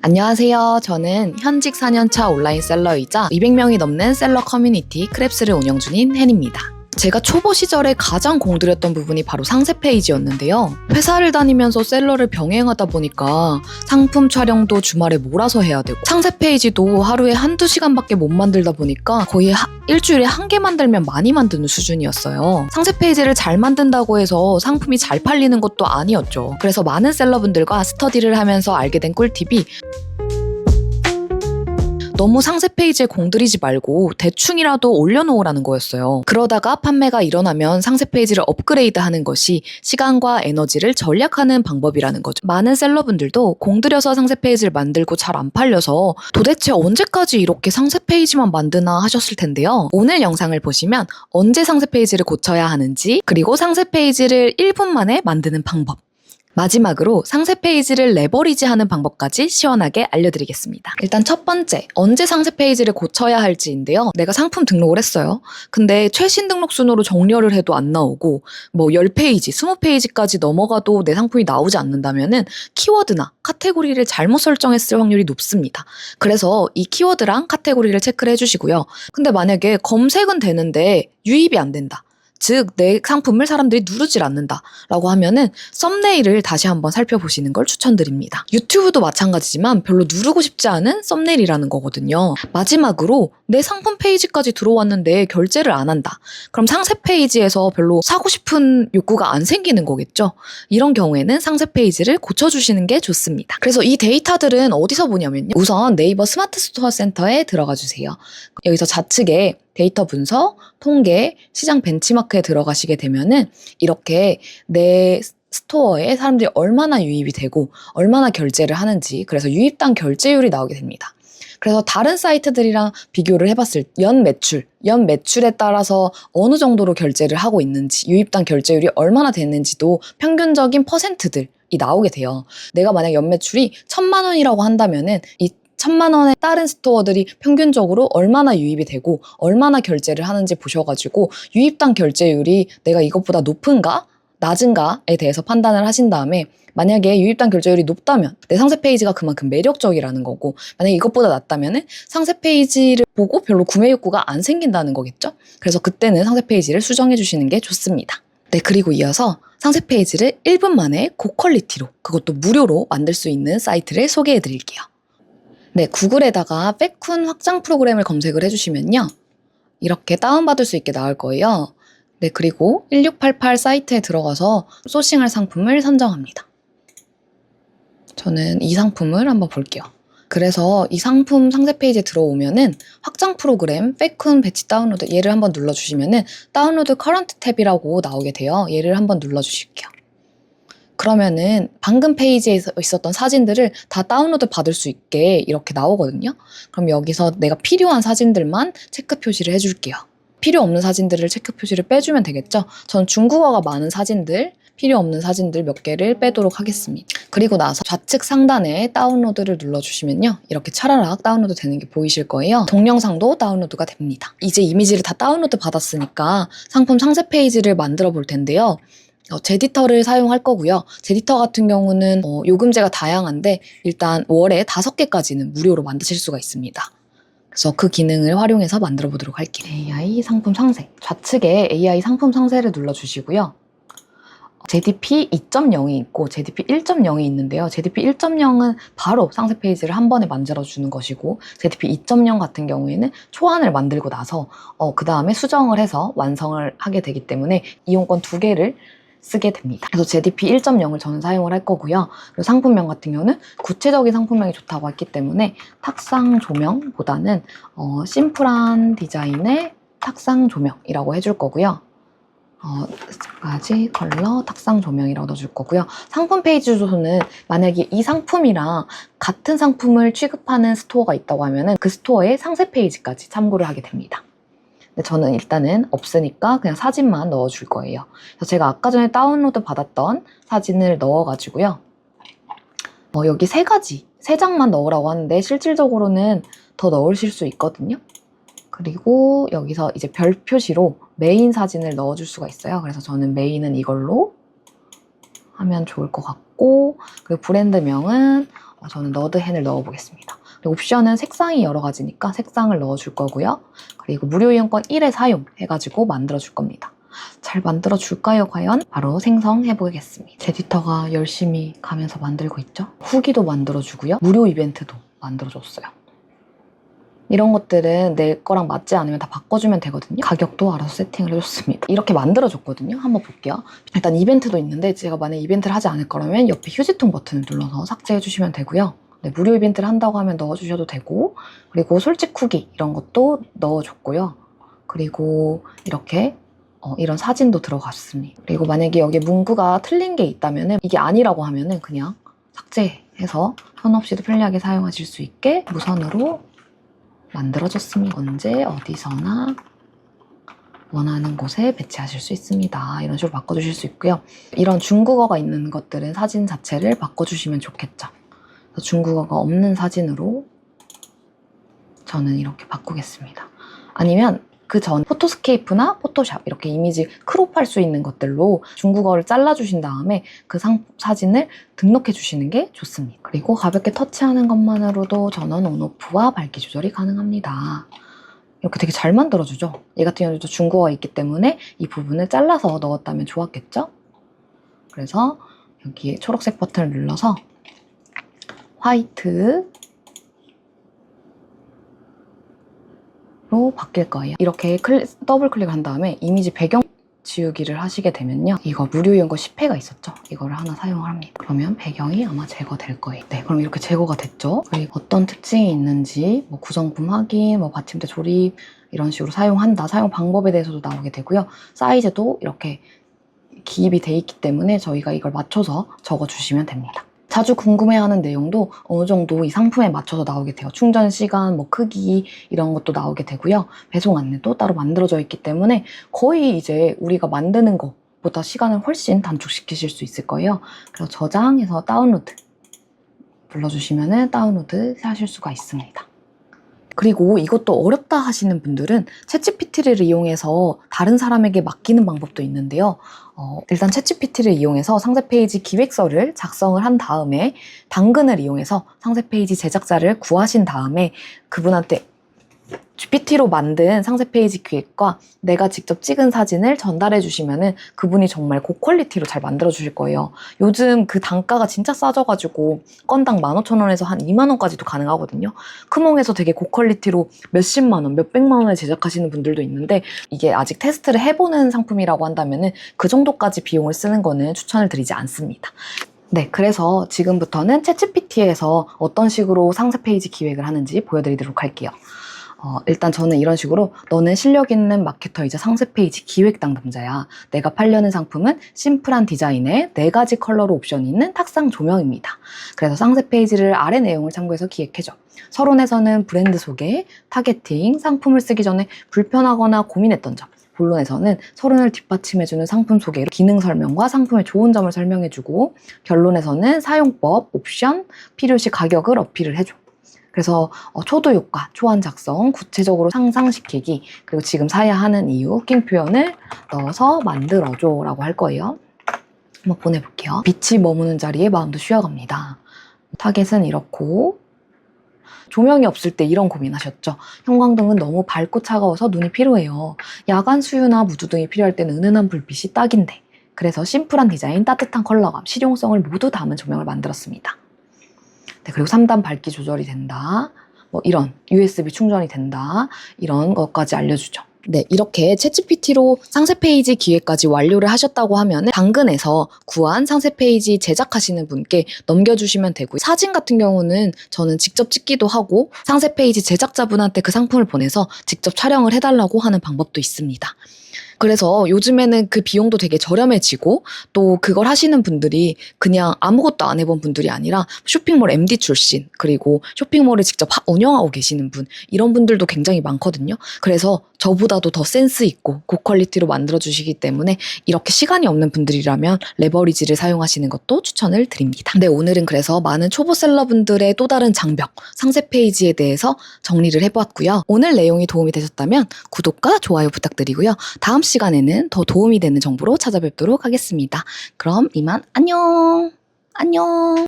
안녕하세요. 저는 현직 4년차 온라인 셀러이자 200명이 넘는 셀러 커뮤니티 크랩스를 운영 중인 헨입니다. 제가 초보 시절에 가장 공들였던 부분이 바로 상세 페이지였는데요. 회사를 다니면서 셀러를 병행하다 보니까 상품 촬영도 주말에 몰아서 해야 되고 상세 페이지도 하루에 한두 시간밖에 못 만들다 보니까 거의 하- 일주일에 한 개 만들면 많이 만드는 수준이었어요. 상세 페이지를 잘 만든다고 해서 상품이 잘 팔리는 것도 아니었죠. 그래서 많은 셀러분들과 스터디를 하면서 알게 된 꿀팁이 너무 상세 페이지에 공들이지 말고 대충이라도 올려놓으라는 거였어요. 그러다가 판매가 일어나면 상세 페이지를 업그레이드 하는 것이 시간과 에너지를 절약하는 방법이라는 거죠. 많은 셀러분들도 공들여서 상세 페이지를 만들고 잘 안 팔려서 도대체 언제까지 이렇게 상세 페이지만 만드나 하셨을 텐데요. 오늘 영상을 보시면 언제 상세 페이지를 고쳐야 하는지 그리고 상세 페이지를 1분 만에 만드는 방법 마지막으로 상세 페이지를 레버리지 하는 방법까지 시원하게 알려드리겠습니다. 일단 첫 번째, 언제 상세 페이지를 고쳐야 할지인데요. 내가 상품 등록을 했어요. 근데 최신 등록 순으로 정렬을 해도 안 나오고 뭐 10페이지, 20페이지까지 넘어가도 내 상품이 나오지 않는다면은 키워드나 카테고리를 잘못 설정했을 확률이 높습니다. 그래서 이 키워드랑 카테고리를 체크를 해주시고요. 근데 만약에 검색은 되는데 유입이 안 된다. 즉, 내 상품을 사람들이 누르질 않는다. 라고 하면은 썸네일을 다시 한번 살펴보시는 걸 추천드립니다. 유튜브도 마찬가지지만 별로 누르고 싶지 않은 썸네일이라는 거거든요. 마지막으로 내 상품 페이지까지 들어왔는데 결제를 안 한다. 그럼 상세 페이지에서 별로 사고 싶은 욕구가 안 생기는 거겠죠? 이런 경우에는 상세 페이지를 고쳐주시는 게 좋습니다. 그래서 이 데이터들은 어디서 보냐면요. 우선 네이버 스마트 스토어 센터에 들어가 주세요. 여기서 좌측에 데이터 분석, 통계, 시장 벤치마크에 들어가시게 되면은 이렇게 내 스토어에 사람들이 얼마나 유입이 되고 얼마나 결제를 하는지 그래서 유입당 결제율이 나오게 됩니다. 그래서 다른 사이트들이랑 비교를 해봤을 때연 매출, 연 매출에 따라서 어느 정도로 결제를 하고 있는지, 유입당 결제율이 얼마나 됐는지도 평균적인 퍼센트들이 나오게 돼요. 내가 만약 연 매출이 천만 원이라고 한다면은 이 천만 원에 다른 스토어들이 평균적으로 얼마나 유입이 되고 얼마나 결제를 하는지 보셔가지고 유입당 결제율이 내가 이것보다 높은가 낮은가에 대해서 판단을 하신 다음에 만약에 유입당 결제율이 높다면 내 상세 페이지가 그만큼 매력적이라는 거고 만약에 이것보다 낮다면 상세 페이지를 보고 별로 구매 욕구가 안 생긴다는 거겠죠? 그래서 그때는 상세 페이지를 수정해 주시는 게 좋습니다. 네, 그리고 이어서 상세 페이지를 1분 만에 고퀄리티로 그것도 무료로 만들 수 있는 사이트를 소개해 드릴게요. 네, 구글에다가 백쿤 확장 프로그램을 검색을 해주시면요. 이렇게 다운받을 수 있게 나올 거예요. 네, 그리고 1688 사이트에 들어가서 소싱할 상품을 선정합니다. 저는 이 상품을 한번 볼게요. 그래서 이 상품 상세 페이지에 들어오면은 확장 프로그램 백쿤 배치 다운로드 얘를 한번 눌러주시면은 다운로드 커런트 탭이라고 나오게 돼요. 얘를 한번 눌러주실게요. 그러면은 방금 페이지에 있었던 사진들을 다 다운로드 받을 수 있게 이렇게 나오거든요. 그럼 여기서 내가 필요한 사진들만 체크 표시를 해줄게요. 필요 없는 사진들을 체크 표시를 빼주면 되겠죠? 전 중국어가 많은 사진들, 필요 없는 사진들 몇 개를 빼도록 하겠습니다. 그리고 나서 좌측 상단에 다운로드를 눌러주시면요. 이렇게 차라락 다운로드 되는 게 보이실 거예요. 동영상도 다운로드가 됩니다. 이제 이미지를 다 다운로드 받았으니까 상품 상세 페이지를 만들어 볼 텐데요. 어, 제디터를 사용할 거고요. 제디터 같은 경우는 어, 요금제가 다양한데 일단 월에 다섯 개까지는 무료로 만드실 수가 있습니다. 그래서 그 기능을 활용해서 만들어 보도록 할게요. AI 상품 상세. 좌측에 AI 상품 상세를 눌러주시고요. JDP 2.0이 있고 JDP 1.0이 있는데요. JDP 1.0은 바로 상세 페이지를 한 번에 만들어주는 것이고 JDP 2.0 같은 경우에는 초안을 만들고 나서 어, 그 다음에 수정을 해서 완성을 하게 되기 때문에 이용권 두 개를 쓰게 됩니다. 그래서 JDP 1.0을 저는 사용을 할 거고요. 그리고 상품명 같은 경우는 구체적인 상품명이 좋다고 했기 때문에 탁상 조명보다는 어, 심플한 디자인의 탁상 조명이라고 해줄 거고요. 어, 까지 컬러 탁상 조명이라고 넣어줄 거고요. 상품 페이지 주소는 만약에 이 상품이랑 같은 상품을 취급하는 스토어가 있다고 하면 은 그 스토어의 상세 페이지까지 참고를 하게 됩니다. 저는 일단은 없으니까 그냥 사진만 넣어줄 거예요. 제가 아까 전에 다운로드 받았던 사진을 넣어가지고요. 어, 여기 세 가지, 세 장만 넣으라고 하는데 실질적으로는 더 넣으실 수 있거든요. 그리고 여기서 이제 별 표시로 메인 사진을 넣어줄 수가 있어요. 그래서 저는 메인은 이걸로 하면 좋을 것 같고, 그리고 브랜드명은 어, 저는 너드헨을 넣어보겠습니다. 옵션은 색상이 여러 가지니까 색상을 넣어줄 거고요. 그리고 무료 이용권 1회 사용 해가지고 만들어줄 겁니다. 잘 만들어줄까요, 과연? 바로 생성해보겠습니다. 제디터가 열심히 가면서 만들고 있죠? 후기도 만들어주고요. 무료 이벤트도 만들어줬어요. 이런 것들은 내 거랑 맞지 않으면 다 바꿔주면 되거든요. 가격도 알아서 세팅을 해줬습니다. 이렇게 만들어줬거든요. 한번 볼게요. 일단 이벤트도 있는데 제가 만약 이벤트를 하지 않을 거라면 옆에 휴지통 버튼을 눌러서 삭제해주시면 되고요. 네, 무료 이벤트를 한다고 하면 넣어주셔도 되고 그리고 솔직 후기 이런 것도 넣어줬고요. 그리고 이렇게 어, 이런 사진도 들어갔습니다. 그리고 만약에 여기 문구가 틀린 게 있다면 이게 아니라고 하면은 그냥 삭제해서 선 없이도 편리하게 사용하실 수 있게 무선으로 만들어졌습니다. 언제 어디서나 원하는 곳에 배치하실 수 있습니다. 이런 식으로 바꿔주실 수 있고요. 이런 중국어가 있는 것들은 사진 자체를 바꿔주시면 좋겠죠. 그래서 중국어가 없는 사진으로 저는 이렇게 바꾸겠습니다. 아니면 그 전 포토스케이프나 포토샵 이렇게 이미지 크롭할 수 있는 것들로 중국어를 잘라주신 다음에 그 상, 사진을 등록해 주시는 게 좋습니다. 그리고 가볍게 터치하는 것만으로도 전원 온오프와 밝기 조절이 가능합니다. 이렇게 되게 잘 만들어주죠? 얘 같은 경우도 중국어가 있기 때문에 이 부분을 잘라서 넣었다면 좋았겠죠? 그래서 여기에 초록색 버튼을 눌러서 화이트 로 바뀔 거예요. 이렇게 클- 더블 클릭을 한 다음에 이미지 배경 지우기를 하시게 되면요. 이거 무료 이용거 10회가 있었죠. 이거를 하나 사용을 합니다. 그러면 배경이 아마 제거될 거예요. 네, 그럼 이렇게 제거가 됐죠. 그리고 어떤 특징이 있는지 뭐 구성품 확인, 뭐 받침대 조립 이런 식으로 사용한다. 사용 방법에 대해서도 나오게 되고요. 사이즈도 이렇게 기입이 돼 있기 때문에 저희가 이걸 맞춰서 적어주시면 됩니다. 자주 궁금해하는 내용도 어느 정도 이 상품에 맞춰서 나오게 돼요. 충전 시간, 뭐 크기 이런 것도 나오게 되고요. 배송 안내도 따로 만들어져 있기 때문에 거의 이제 우리가 만드는 것보다 시간을 훨씬 단축시키실 수 있을 거예요. 그래서 저장해서 다운로드 불러주시면 다운로드 하실 수가 있습니다. 그리고 이것도 어렵다 하시는 분들은 챗GPT를 이용해서 다른 사람에게 맡기는 방법도 있는데요. 어, 일단 챗GPT를 이용해서 상세 페이지 기획서를 작성을 한 다음에 당근을 이용해서 상세 페이지 제작자를 구하신 다음에 그분한테 GPT로 만든 상세 페이지 기획과 내가 직접 찍은 사진을 전달해 주시면은 그분이 정말 고퀄리티로 잘 만들어 주실 거예요. 요즘 그 단가가 진짜 싸져가지고 건당 15,000원에서 한 2만원까지도 가능하거든요. 크몽에서 되게 고퀄리티로 몇십만 원, 몇백만 원에 제작하시는 분들도 있는데 이게 아직 테스트를 해보는 상품이라고 한다면은 그 정도까지 비용을 쓰는 거는 추천을 드리지 않습니다. 네, 그래서 지금부터는 챗GPT에서 어떤 식으로 상세 페이지 기획을 하는지 보여드리도록 할게요. 어, 일단 저는 이런 식으로 너는 실력 있는 마케터이자 상세 페이지 기획 담당자야. 내가 팔려는 상품은 심플한 디자인에 네 가지 컬러로 옵션이 있는 탁상 조명입니다. 그래서 상세 페이지를 아래 내용을 참고해서 기획해줘. 서론에서는 브랜드 소개, 타겟팅, 상품을 쓰기 전에 불편하거나 고민했던 점. 본론에서는 서론을 뒷받침해주는 상품 소개, 기능 설명과 상품의 좋은 점을 설명해주고, 결론에서는 사용법, 옵션, 필요시 가격을 어필을 해줘. 그래서 어, 초도 효과, 초안 작성, 구체적으로 상상시키기, 그리고 지금 사야 하는 이유, 후킹 표현을 넣어서 만들어줘 라고 할 거예요. 한번 보내볼게요. 빛이 머무는 자리에 마음도 쉬어갑니다. 타겟은 이렇고, 조명이 없을 때 이런 고민하셨죠. 형광등은 너무 밝고 차가워서 눈이 피로해요. 야간 수유나 무드등이 필요할 때는 은은한 불빛이 딱인데. 그래서 심플한 디자인, 따뜻한 컬러감, 실용성을 모두 담은 조명을 만들었습니다. 네, 그리고 3단 밝기 조절이 된다. 뭐 이런 USB 충전이 된다. 이런 것까지 알려주죠. 네, 이렇게 챗GPT로 상세 페이지 기획까지 완료를 하셨다고 하면 당근에서 구한 상세 페이지 제작하시는 분께 넘겨주시면 되고 사진 같은 경우는 저는 직접 찍기도 하고 상세 페이지 제작자분한테 그 상품을 보내서 직접 촬영을 해달라고 하는 방법도 있습니다. 그래서 요즘에는 그 비용도 되게 저렴해지고 또 그걸 하시는 분들이 그냥 아무것도 안 해본 분들이 아니라 쇼핑몰 MD 출신 그리고 쇼핑몰을 직접 하- 운영하고 계시는 분 이런 분들도 굉장히 많거든요. 그래서 저보다도 더 센스 있고 고퀄리티로 만들어 주시기 때문에 이렇게 시간이 없는 분들이라면 레버리지를 사용하시는 것도 추천을 드립니다. 네, 오늘은 그래서 많은 초보 셀러 분들의 또 다른 장벽 상세 페이지에 대해서 정리를 해보았고요. 오늘 내용이 도움이 되셨다면 구독과 좋아요 부탁드리고요. 다음 시간에는 더 도움이 되는 정보로 찾아뵙도록 하겠습니다. 그럼 이만 안녕! 안녕!